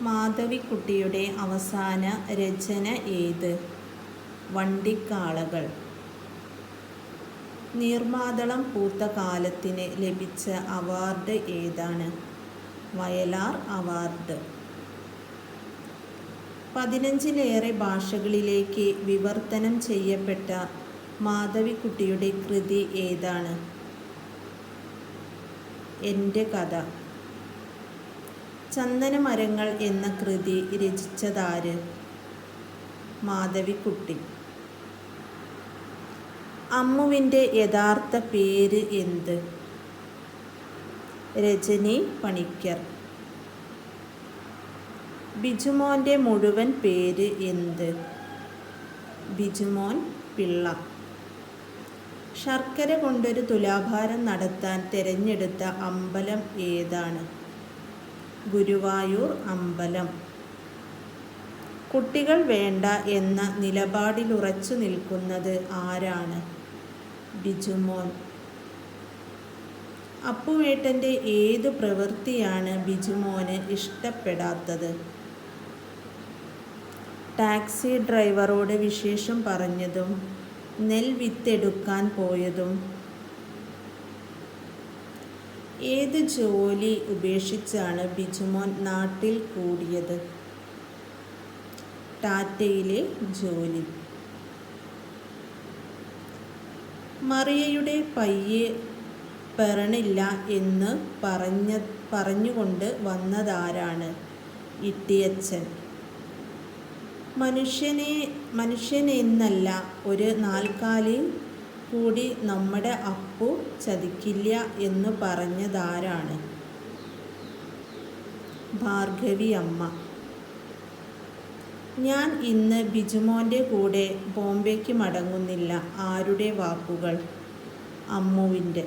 മാധവിക്കുട്ടിയുടെ അവസാന രചന ഏത്? വണ്ടിക്കാളകൾ. നീർമാതളം പൂത്ത കാലത്തിന് ലഭിച്ച അവാർഡ് ഏതാണ്? വയലാർ അവാർഡ്. പതിനഞ്ചിലേറെ ഭാഷകളിലേക്ക് വിവർത്തനം ചെയ്യപ്പെട്ട മാധവിക്കുട്ടിയുടെ കൃതി ഏതാണ്? എന്റെ കഥ. ചന്ദനമരങ്ങൾ എന്ന കൃതി രചിച്ചതാര്? മാധവിക്കുട്ടി. അമ്മുവിന്റെ യഥാർത്ഥ പേര് എന്ത്? രജനി പണിക്കർ. ബിജുമോന്റെ മുഴുവൻ പേര് എന്ത്? ബിജുമോൻ പിള്ള. ശർക്കര കൊണ്ടൊരു തുലാഭാരം നടത്താൻ തിരഞ്ഞെടുത്ത അമ്പലം ഏതാണ്? ഗുരുവായൂർ അമ്പലം. കുട്ടികൾ വേണ്ട എന്ന നിലപാടിലുറച്ചു നിൽക്കുന്നത് ആരാണ്? ബിജുമോൻ അപ്പുവേട്ടന്റെ ഏത് പ്രവൃത്തിയാണ് ബിജുമോന് ഇഷ്ടപ്പെടാത്തത്? ടാക്സി ഡ്രൈവറോട് വിശേഷം പറഞ്ഞതും നെൽ വിത്തെടുക്കാൻ പോയതും ഏത് ജോലി ഉപേക്ഷിച്ചാണ് ബിജുമോൻ നാട്ടിൽ കൂടിയത്? ടാറ്റയിലെ ജോലി. മറിയയുടെ പയ്യെ പെറണില്ല എന്ന് പറഞ്ഞ പറഞ്ഞുകൊണ്ട് വന്നതാരാണ് ഇട്ടിയച്ചൻ മനുഷ്യനെ മനുഷ്യനെന്നല്ല ഒരു നാൽക്കാലി കൂടി നമ്മുടെ അപ്പു ചതിക്കില്ല എന്ന് പറഞ്ഞതാരാണ്? ഭാർഗവി അമ്മ ഞാൻ ഇന്ന് ബിജുമോന്റെ കൂടെ ബോംബെക്ക് മടങ്ങുന്നില്ല. ആരുടെ വാക്കുകൾ? അമ്മുവിന്റെ.